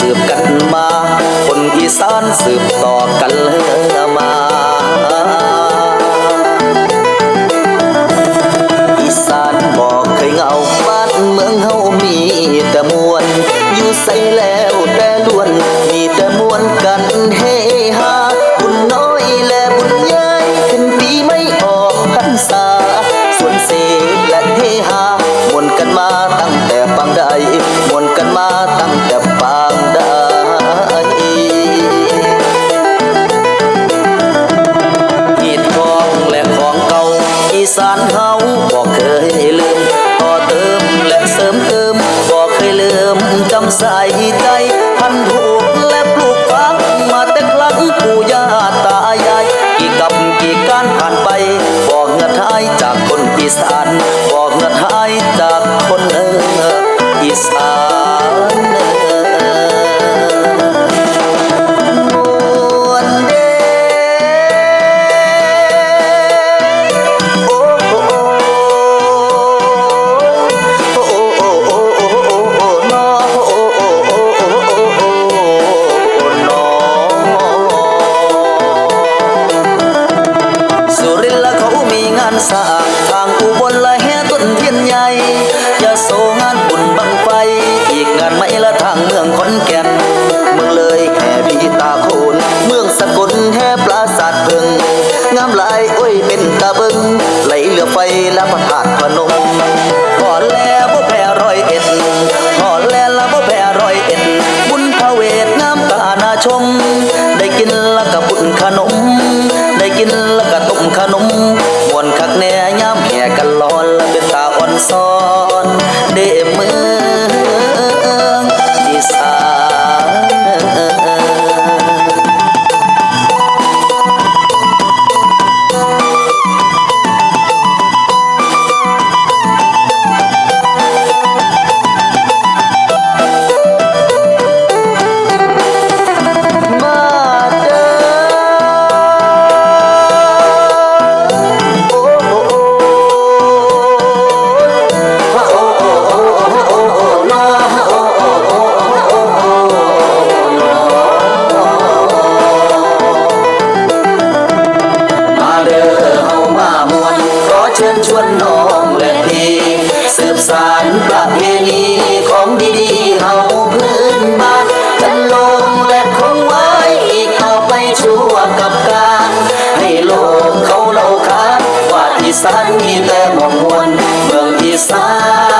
สืบกันมา คนอีสานสืบต่อกันเลย sàn hơn ตะบึงไหลเหลือไฟและพระธาตุพนมขอนแล้วบ่แพ้ร้อยเอ็ดขอนแล้วบ่แพ้ร้อยเอ็ด บุญพระเวทน้ำตานาชมานมีแต่หมอกมวนเมืองอีสาน